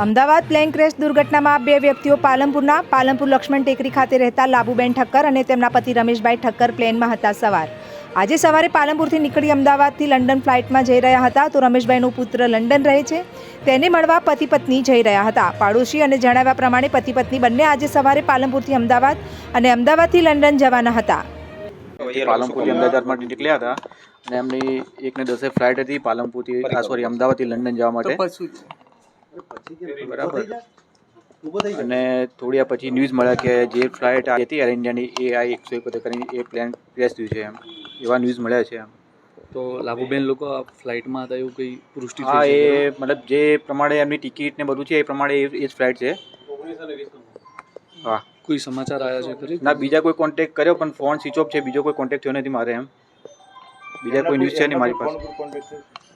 Ahmedabad plane crash દુર્ઘટનામાં બે વ્યક્તિઓ પાલનપુરના પાલનપુર લક્ષ્મણ ટેકરી ખાતે રહેતા લાબુબેન ઠક્કર અને તેમના પતિ રમેશભાઈ ઠક્કર પ્લેનમાં હતા સવાર. આજે સવારે પાલનપુરથી નીકળી અમદાવાદથી લંડન ફ્લાઇટમાં જઈ રહ્યા હતા તો રમેશભાઈનો પુત્ર લંડન રહે છે. તેને મળવા પતિ પત્ની જઈ રહ્યા હતા. પાડોશી અને જણાવ્યા પ્રમાણે પતિ પત્ની બંને આજે સવારે પાલનપુરથી અમદાવાદ અને અમદાવાદથી લંડન જવાના હતા. પાલનપુરથી અમદાવાદ માટે નીકળ્યા હતા અને એમની એકને દસે ફ્લાઇટ હતી પાલનપુરથી સોરી અમદાવાદથી લંડન જવા માટે. બરાબર. અને થોડી પછી ન્યૂઝ મળ્યા કે જે ફ્લાઇટ આવી હતી એર ઇન્ડિયાની એ આ એકસો એકોતેર કરીને એ પ્લેન ક્રેશ થયું છે એમ. એવા ન્યૂઝ મળ્યા છે એમ. તો લાભુબેન લોકો ફ્લાઇટમાં હતા એવું કંઈ પુષ્ટિ હા એ મતલબ જે પ્રમાણે એમની ટિકિટ ને બધું છે એ પ્રમાણે એ એ જ ફ્લાઇટ છે. હા. કોઈ સમાચાર આવ્યા છે ખરી? ના બીજા કોઈ કોન્ટેક્ટ કર્યો પણ ફોન સ્વિચ ઓફ છે બીજો કોઈ કોન્ટેક્ટ થયો નથી મારે એમ. બીજા કોઈ ન્યૂઝ છે નહીં મારી પાસે.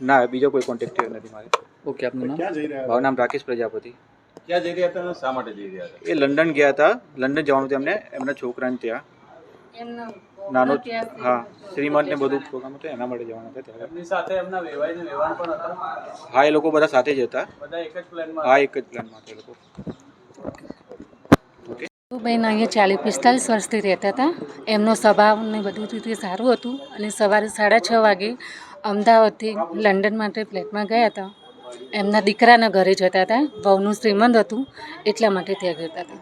ના બીજો કોઈ કોન્ટેક્ટ થયો નથી મારે. ઓકે આપનું નામ? મારું નામ રાકેશ પ્રજાપતિ. ક્યાં જઈ રહ્યા હતા શા માટે જઈ રહ્યા હતા? એ લંડન ગયા હતા. લંડન જવાનું હતું એમને. એમના છોકરાને ત્યાં. નાનો હા શ્રીમંત ને બધું પ્રોગ્રામ હતો. એના માટે જવાના હતા ત્યારે. સાથે એમના વેવાઈને વેવાણ પણ હતા? હા એ લોકો બધા સાથે જ હતા. બધા એક જ પ્લેનમાં હા એક જ પ્લાનમાં હતા એ લોકો. બેન અહીંયા ચાલીસ પિસ્તાલીસ વર્ષથી રહેતા હતા. એમનો સ્વભાવ ને બધું રીતે સારું હતું. અને સવારે સાડા છ વાગે અમદાવાદથી લંડન માટે ફ્લેટમાં ગયા હતા. એમના દીકરાના ઘરે જતા હતા. વહુનું શ્રીમંત હતું એટલા માટે ત્યાં ગયા હતા.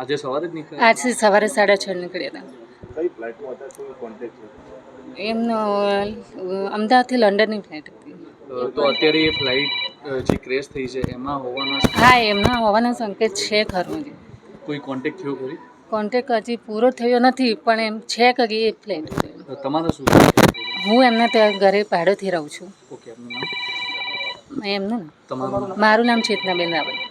આજે સવારે જ નીકળ્યા? આજથી સવારે સાડા છ નીકળ્યા હતા. એમનો અમદાવાદથી લંડનની ફ્લાઇટ હતી. તો અત્યારે એ ફ્લાઇટ જે ક્રેશ થઈ છે એમાં હોવાના હા એમના હોવાના સંકેત છે ખરું જ. કોઈ કોન્ટેક્ટ થયો ખરી? કોન્ટેક હજી પૂરો થયો નથી પણ એમ છે કે એ ફ્લાઇટ છે. તો શું? હું એમને ત્યાં ઘરે ભાડેથી રહું છું. ઓકે નામ? એમનું ને મારું નામ ચેતનાબેન રાવલ.